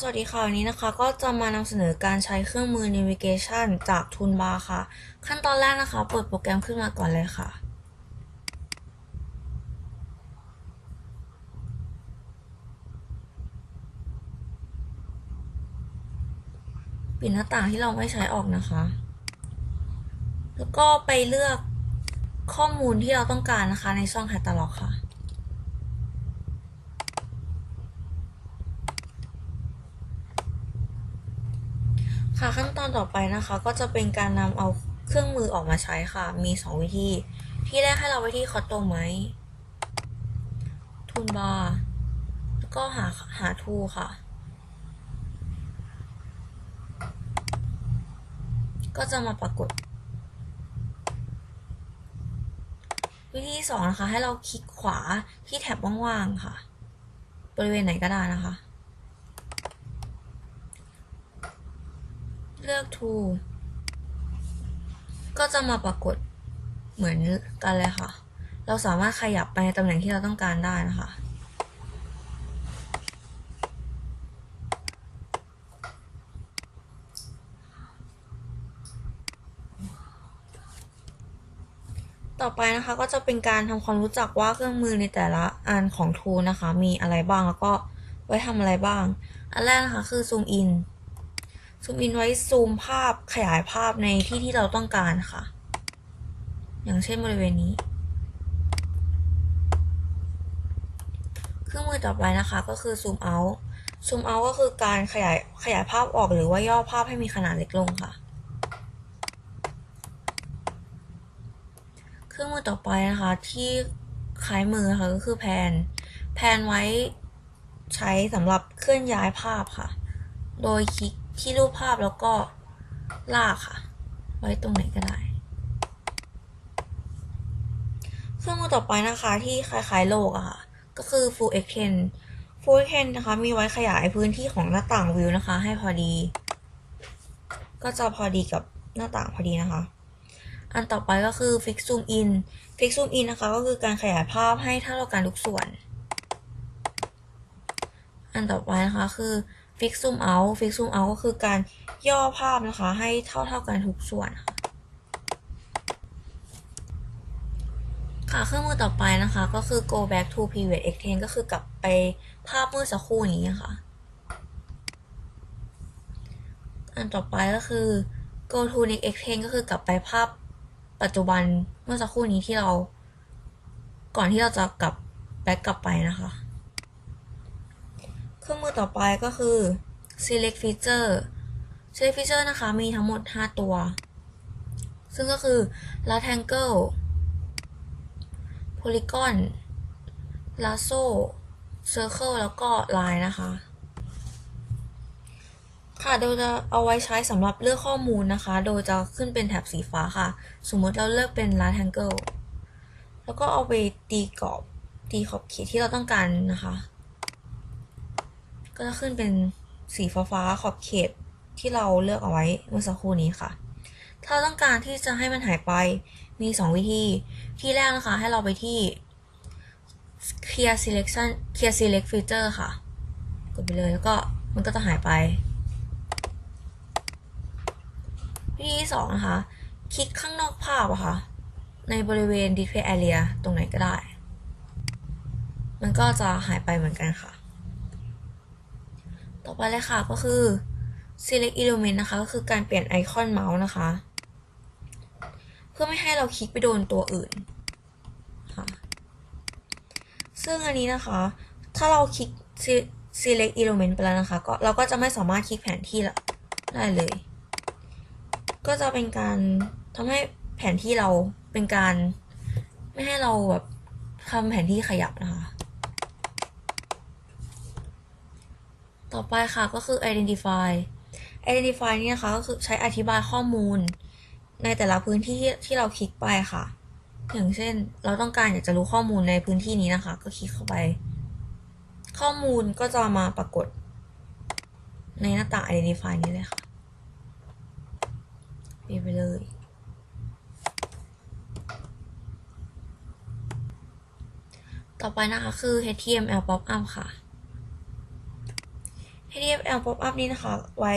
สวัสดีค่ะวันนี้นะคะ ก็จะมานำเสนอการใช้เครื่องมือ navigation จาก toolbar ค่ะ ขั้นตอนแรกนะคะ เปิดโปรแกรมขึ้นมาก่อนเลยค่ะ ปิดหน้าต่างที่เราไม่ใช้ออกนะคะ แล้วก็ไปเลือกข้อมูลที่เราต้องการนะคะในช่อง catalog ค่ะ ค่ะขั้นตอนต่อไปนะคะก็จะเป็นการนำเอาเครื่องมือออกมาใช้ค่ะ มี 2 วิธี ที่แรกให้เราไปที่คอตโตไมทูนบาร์แล้วก็หาหาทูค่ะ ก็จะมาปรากฏ วิธีสองนะคะ ให้เราคลิกขวาที่แท็บว่างๆค่ะ บริเวณไหนก็ได้นะคะ เลือก t o o ก็จะมาปรากฏเหมือนกันเลยค่ะ เราสามารถขยับไปในตำแหน่งที่เราต้องการได้นะคะต่อไปนะคะก็จะเป็นการทำความรู้จักว่าเครื่องมือในแต่ละอันของ t o o นะคะ มีอะไรบ้างแล้วก็ไว้ทำอะไรบ้าง อันแรกนะคะคือ zoom in ซูมอินไว้ซูมภาพขยายภาพในที่ที่เราต้องการค่ะ อย่างเช่นบริเวณนี้ เครื่องมือต่อไปนะคะก็คือซูมเอาซูมเอาก็คือการขยายขยายภาพออกหรือว่าย่อภาพให้มีขนาดเล็กลงค่ะ เครื่องมือต่อไปนะคะที่คล้ายมือค่ะก็คือแพน แพนไว้ใช้สำหรับเคลื่อนย้ายภาพค่ะ โดยคลิก ที่รูปภาพแล้วก็ลากค่ะ ไว้ตรงไหนก็ได้เครื่องมือต่อไปนะคะที่คล้ายๆโลกอะค่ะ ก็คือ full extend full extend นะคะ มีไว้ขยายพื้นที่ของหน้าต่างวิวนะคะ ให้พอดี ก็จะพอดีกับหน้าต่างพอดีนะคะ อันต่อไปก็คือ fix zoom in fix zoom in นะคะ ก็คือการขยายภาพให้เท่ากันทุกส่วน อันต่อไปนะคะคือ fix zoom out fix zoom out ก็คือการย่อภาพนะคะ ให้เท่าเท่ากันทุกส่วนค่ะค่ะเครื่องมือต่อไปนะคะ ก็คือ go back to previous extend ก็คือกลับไปภาพเมื่อสักครู่นี้ค่ะ อันต่อไปก็คือ go to next extend ก็คือกลับไปภาพปัจจุบันเมื่อสักครู่นี้ที่เรา ก่อนที่เราจะกลับ back กลับไปนะคะ เครื่องมือต่อไปก็คือ select feature select feature นะคะ มีทั้งหมด 5 ตัว ซึ่งก็คือ rectangle polygon lasso circle แล้วก็ line นะคะ ค่ะ โดยจะเอาไว้ใช้สำหรับเลือกข้อมูลนะคะ โดยจะขึ้นเป็นแถบสีฟ้าค่ะ สมมติเราเลือกเป็น rectangle แล้วก็เอาไปตีกรอบตีขอบเขตที่เราต้องการนะคะ ก็จะขึ้นเป็นสีฟ้าๆขอบเขตที่เราเลือกเอาไว้เมื่อสักครู่นี้ค่ะ ถ้าเราต้องการที่จะให้มันหายไปมี 2 วิธี ที่แรกนะคะ ให้เราไปที่ clear selection clear select feature ค่ะ กดไปเลยแล้วก็มันก็จะหายไป วิธีที่สองนะคะ คลิกข้างนอกภาพอะค่ะ ในบริเวณ display area ตรงไหนก็ได้ มันก็จะหายไปเหมือนกันค่ะ ต่อไปเลยค่ะก็คือ select element นะคะ ก็คือการเปลี่ยนไอคอนเมาส์นะคะ เพื่อไม่ให้เราคลิกไปโดนตัวอื่นค่ะซึ่งอันนี้นะคะ ถ้าเราคลิก select element ไปแล้วนะคะ ก็เราก็จะไม่สามารถคลิกแผนที่ได้เลย ก็จะเป็นการทำให้แผนที่เราเป็นการ ไม่ให้เราแบบทำแผนที่ขยับนะคะ ต่อไปค่ะก็คือ identify identify นี่นะคะก็คือใช้อธิบายข้อมูล ในแต่ละพื้นที่ที่เราคลิกไปค่ะ อย่างเช่น เราต้องการอยากจะรู้ข้อมูลในพื้นที่นี้นะคะ ก็คลิกเข้าไป ข้อมูลก็จะมาปรากฏ ในหน้าต่าง identify นี้เลยค่ะปิดไปเลยต่อไปนะคะคือ HTML pop up ค่ะ html pop-up นี้นะคะ ไว้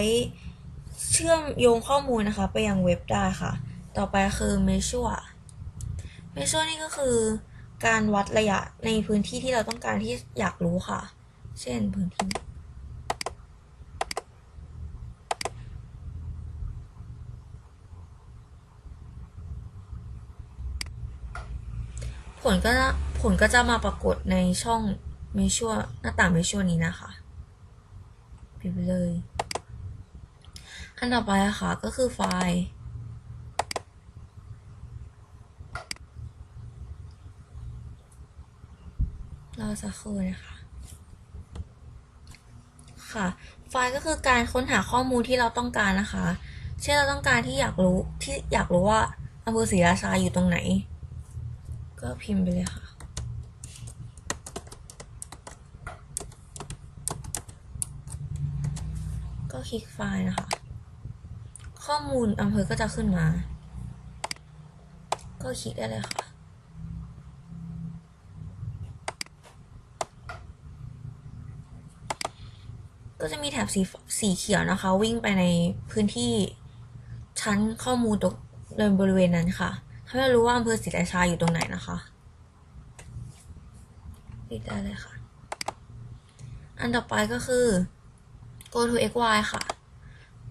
เชื่อมโยงข้อมูลนะคะ ไปยังเว็บได้ค่ะ ต่อไปคือ measure measure นี่ก็คือการวัดระยะในพื้นที่ที่เราต้องการที่อยากรู้ค่ะ เช่นพื้นที่ผลก็ผลก็จะมาปรากฏในช่อง measure หน้าต่าง measure นี้นะคะ ปิดไปเลย อันต่อไปอะค่ะก็คือไฟล์รอสักครู่นะคะค่ะ ไฟล์ก็คือการค้นหาข้อมูลที่เราต้องการนะคะ เช่นเราต้องการที่อยากรู้ที่อยากรู้ว่าอำเภอศรีราชาอยู่ตรงไหน ก็พิมพ์ไปเลยค่ะ ก็ค ลิกไฟล์นะคะ ข้อมูลอำเภอก็จะขึ้นมา ก็คลิกได้เลยค่ะ ก็จะมีแถบสีสีเขียวนะคะ วิ่งไปในพื้นที่ชั้นข้อมูลตรงบริเวณนั้นค่ะทำให้เรารู้ว่าอำเภอศรีราชาอยู่ตรงไหนนะคะปิดได้เลยค่ะ อันต่อไปก็คือ go to xy ค่ะ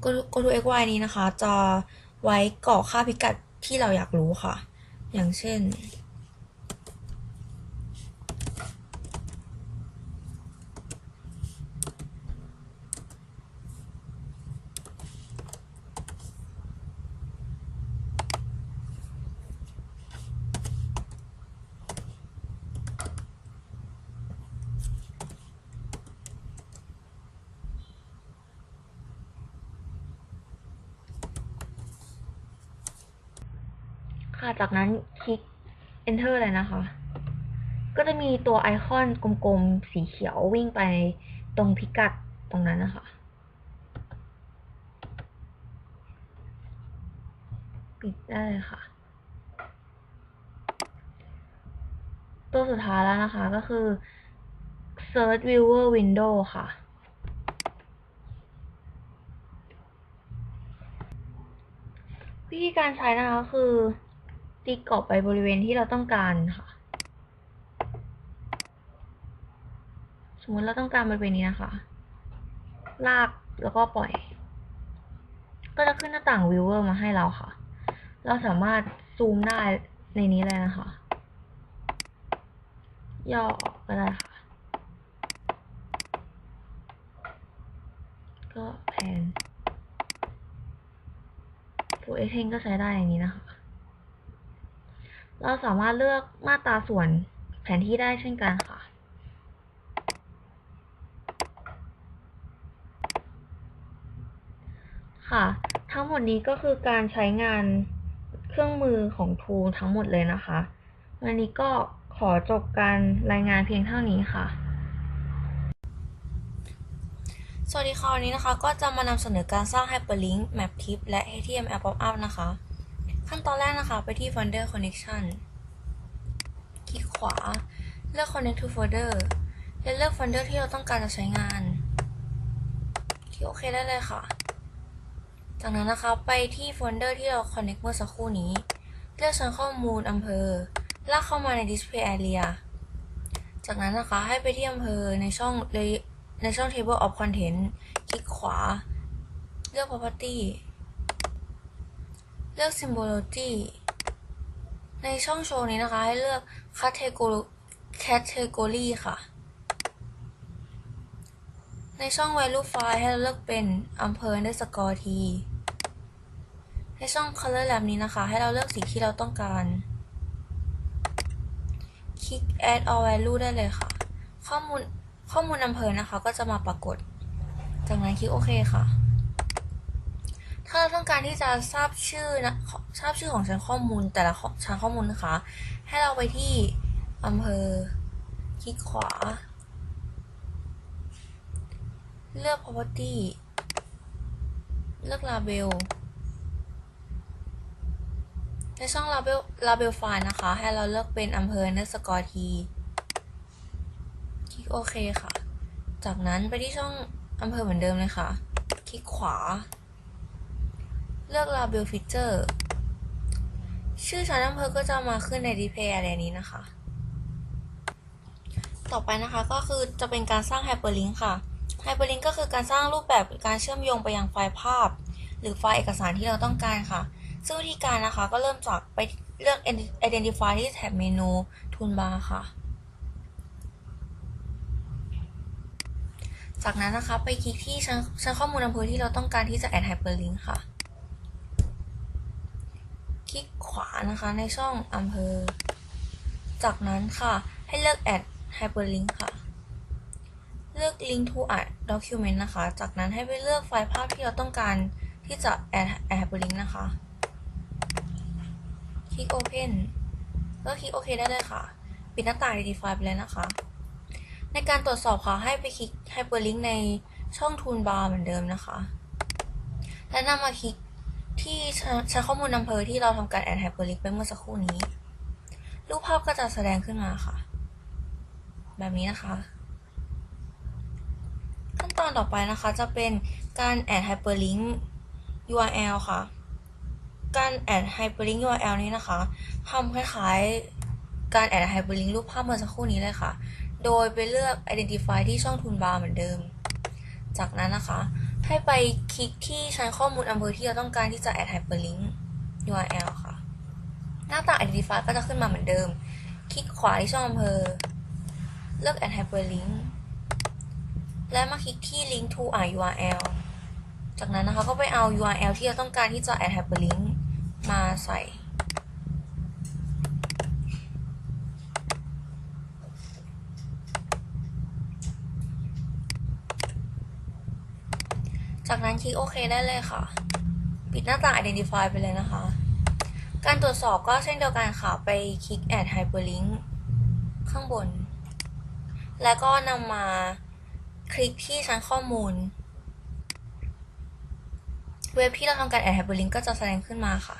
go to go to xy นี้นะคะ จะไว้กรอกค่าพิกัดที่เราอยากรู้ค่ะ อย่างเช่น ค่ะ จากนั้นคลิก enter เลยนะคะ ก็จะมีตัวไอคอนกลมๆ สีเขียววิ่งไปตรงพิกัดตรงนั้นนะคะ ปิดได้เลยค่ะ ตัวสุดท้ายแล้วนะคะก็คือ search viewer window ค่ะวิธีการใช้นะคะคือ ตีกรอบไปบริเวณที่เราต้องการค่ะ สมมติเราต้องการบริเวณนี้นะคะ ลากแล้วก็ปล่อย ก็จะขึ้นหน้าต่าง viewer มาให้เราค่ะ เราสามารถซูมได้ในนี้เลยนะคะ ย่อออกก็ได้ค่ะ ก็แพนฟูเอเทนก็ใช้ได้อย่างนี้นะคะ เราสามารถเลือกมาตราส่วนแผนที่ได้เช่นกันค่ะ ค่ะ ทั้งหมดนี้ก็คือการใช้งานเครื่องมือของทูทั้งหมดเลยนะคะ วันนี้ก็ขอจบการรายงานเพียงเท่านี้ค่ะ สวัสดีค่ะวันนี้นะคะ ก็จะมานำเสนอการสร้าง Hyperlink Map Tip และ HTML Pop-up นะคะ ขั้นตอนแรกนะคะ ไปที่ Folder Connection คลิกขวา เลือก Connect to Folder และเลือกโฟลเดอร์ที่เราต้องการจะใช้งานคลิกโอเคได้เลยค่ะ จากนั้นนะคะไปที่โฟลเดอร์ที่เรา Connect เมื่อสักครู่นี้ เลือกชั้นข้อมูลอำเภอ ลากเข้ามาใน Display Area จากนั้นนะคะให้ไปที่อำเภอในช่องในช่อง Table of Content คลิกขวา เลือก Property เลือก Symbology ในช่องโชว์นี้นะคะ ให้เลือก Category Category ค่ะ ในช่อง Value File ให้เราเลือกเป็นอำเภอ underscore t ในช่อง Color Lab นี้นะคะ ให้เราเลือกสีที่เราต้องการ คลิก add all value ได้เลยค่ะ ข้อมูลข้อมูลอำเภอนะคะก็จะมาปรากฏ จากนั้นคลิกโอเคค่ะ ถ้าเราต้องการที่จะทราบชื่อนะทราบชื่อของชั้นข้อมูลแต่ละชั้นข้อมูลนะคะ ให้เราไปที่อำเภอคลิกขวา เลือก property เลือก label ในช่อง label label file นะคะ ให้เราเลือกเป็นอำเภอ underscore t คลิกโอเคค่ะ จากนั้นไปที่ช่องอำเภอเหมือนเดิมเลยค่ะ คลิกขวา เลือก label feature ชื่อชั้นอำเภอก็จะมาขึ้นใน display area นี้นะคะ ต่อไปนะคะก็คือจะเป็นการสร้าง hyperlink ค่ะ hyperlink ก็คือการสร้างรูปแบบการเชื่อมโยงไปยังไฟล์ภาพ หรือไฟล์เอกสารที่เราต้องการค่ะ ซึ่งวิธีการนะคะก็เริ่มจากไปเลือก identify ที่แท็บเมนู toolbar ค่ะ จากนั้นนะคะไปคลิกที่ชั้นข้อมูลอำเภอที่เราต้องการที่จะ add hyperlink ค่ะ ลิกขวานะคะในช่องอำเภอ จากนั้นค่ะ ให้เลือก add hyperlink ค่ะ เลือก link to a document นะคะ จากนั้นให้ไปเลือกไฟล์ภาพที่เราต้องการที่จะ add hyperlink นะคะ คลิก open แล้วคลิกโอเคได้เลยค่ะ ปิดหน้าต่าง identify ไปเลยนะคะ ในการตรวจสอบค่ะ ให้ไปคลิก hyperlink ในช่อง toolbar เหมือนเดิมนะคะ และนำมาคลิก ที่ใช้ข้อมูลอำเภอที่เราทำการ add hyperlink ไปเมื่อสักครู่นี้ รูปภาพก็จะแสดงขึ้นมาค่ะ แบบนี้นะคะ ขั้นตอนต่อไปนะคะจะเป็นการ add hyperlink URL ค่ะ การ add hyperlink URL นี้นะคะทำคล้ายๆการ add hyperlink รูปภาพเมื่อสักครู่นี้เลยค่ะ โดยไปเลือก identify ที่ช่อง toolbar เหมือนเดิม จากนั้นนะคะ ให้ไปคลิกที่ชั้นข้อมูลอำเภอที่เราต้องการที่จะ add hyperlink URL ค่ะ หน้าต่าง identify ก็จะขึ้นมาเหมือนเดิม คลิกขวาที่ช่องอำเภอ เลือก add hyperlink และมาคลิกที่ link to a URL จากนั้นนะคะก็ไปเอา URL ที่เราต้องการที่จะ add hyperlink มาใส่ จากนั้นคลิกโอเคได้เลยค่ะ ปิดหน้าต่าง identify ไปเลยนะคะ การตรวจสอบก็เช่นเดียวกันค่ะ ไปคลิก add hyperlink ข้างบน แล้วก็นำมาคลิกที่ชั้นข้อมูล เว็บที่เราทำการ add hyperlink ก็จะแสดงขึ้นมาค่ะ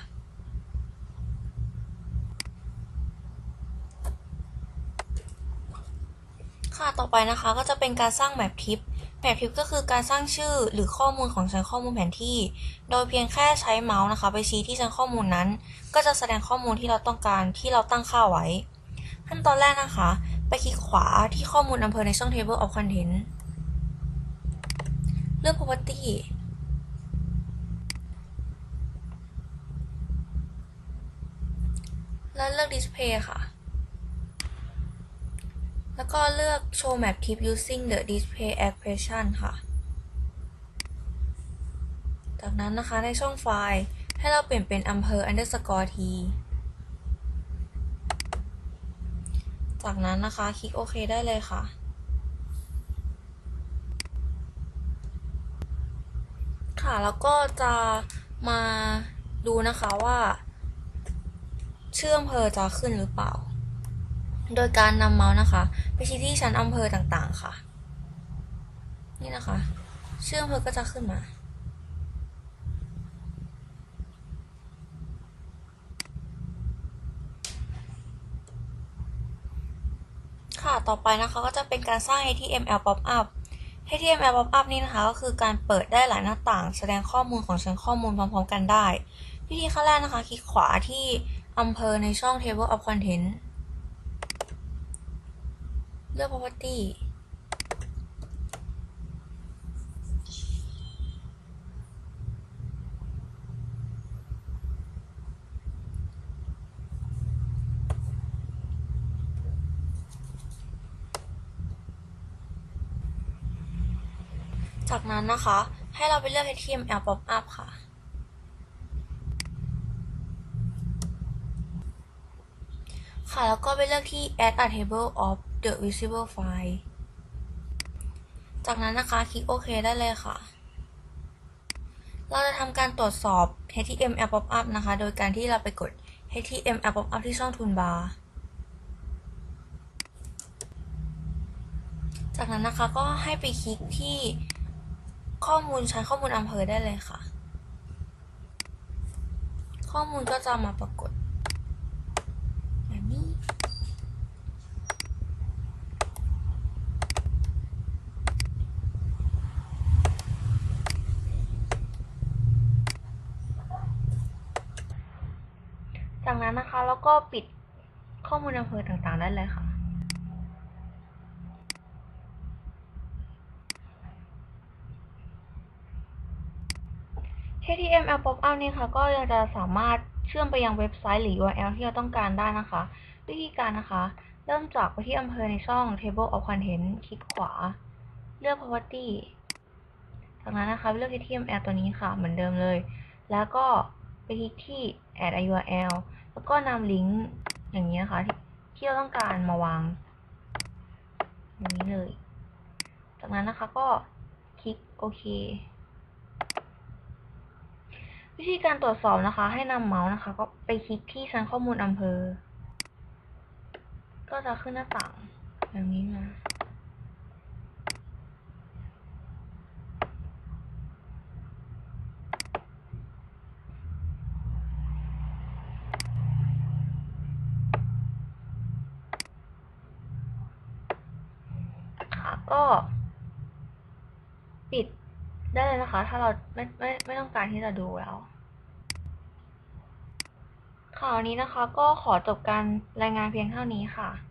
ค่ะ ต่อไปนะคะก็จะเป็นการสร้างแมปทิป แมปทิปก็คือการสร้างชื่อหรือข้อมูลของชั้นข้อมูลแผนที่ โดยเพียงแค่ใช้เมาส์นะคะ ไปชี้ที่ชั้นข้อมูลนั้น ก็จะแสดงข้อมูลที่เราต้องการที่เราตั้งค่าไว้ ขั้นตอนแรกนะคะ ไปคลิกขวาที่ข้อมูลอำเภอในช่อง Table of Content เลือก Property แล้วเลือก Display ค่ะ แล้วก็เลือก Show Map Tip using the Display Expression ค่ะ จากนั้นนะคะในช่องไฟล์ให้เราเปลี่ยนเป็นอำเภอ underscore t จากนั้นนะคะ คลิกโอเคได้เลยค่ะ ค่ะแล้วก็จะมาดูนะคะว่า เชื่ออำเภอจะขึ้นหรือเปล่า โดยการนำเมาส์นะคะ ไปชี้ที่ชั้นอำเภอต่างๆค่ะ นี่นะคะ ชื่ออำเภอก็จะขึ้นมา ค่ะต่อไปนะคะก็จะเป็นการสร้าง HTML pop-up HTML pop-up นี่นะคะ ก็คือการเปิดได้หลายหน้าต่าง แสดงข้อมูลของชั้นข้อมูลพร้อมๆกันได้ วิธีขั้นแรกนะคะ คลิกขวาที่อำเภอในช่อง Table of Content เลือก property จากนั้นนะคะ ให้เราไปเลือก HTML pop-up ค่ะ ค่ะ แล้วก็ไปเลือกที่ add a table of the visible file จากนั้นนะคะคลิกโอเคได้เลยค่ะ เราจะทำการตรวจสอบ HTML pop-up นะคะ โดยการที่เราไปกด HTML pop-up ที่ช่อง toolbar จากนั้นนะคะก็ให้ไปคลิกที่ข้อมูลชั้นข้อมูลอำเภอได้เลยค่ะ ข้อมูลก็จะมาปรากฏแบบนี้ จาก นะคะ แล้วก็ปิดข้อมูลอำเภอต่างๆ ได้เลยค่ะ HTML pop-up นี่ค่ะก็ยังจะสามารถเชื่อมไปยังเว็บไซต์หรือ URL ที่เราต้องการได้นะคะ วิธีการนะคะ เริ่มจากไปที่อำเภอในช่อง Table of Content คลิกขวา เลือก Property จากนั้นนะคะเลือก HTML ตัวนี้ค่ะ เหมือนเดิมเลย แล้วก็ไปคลิกที่ add a URL แล้วก็นำลิงก์อย่างนี้นะคะที่เราต้องการมาวางอย่างนี้เลย จากนั้นนะคะก็คลิกโอเค วิธีการตรวจสอบนะคะ ให้นำเมาส์นะคะ ก็ไปคลิกที่ชั้นข้อมูลอำเภอ ก็จะขึ้นหน้าต่างแบบนี้มา ค่ะ ก็ปิดได้เลยนะคะ ถ้าเราไม่ไม่ไม่ต้องการที่จะดูแล้วข่าวนี้นะคะก็ขอจบการรายงานเพียงเท่านี้ค่ะ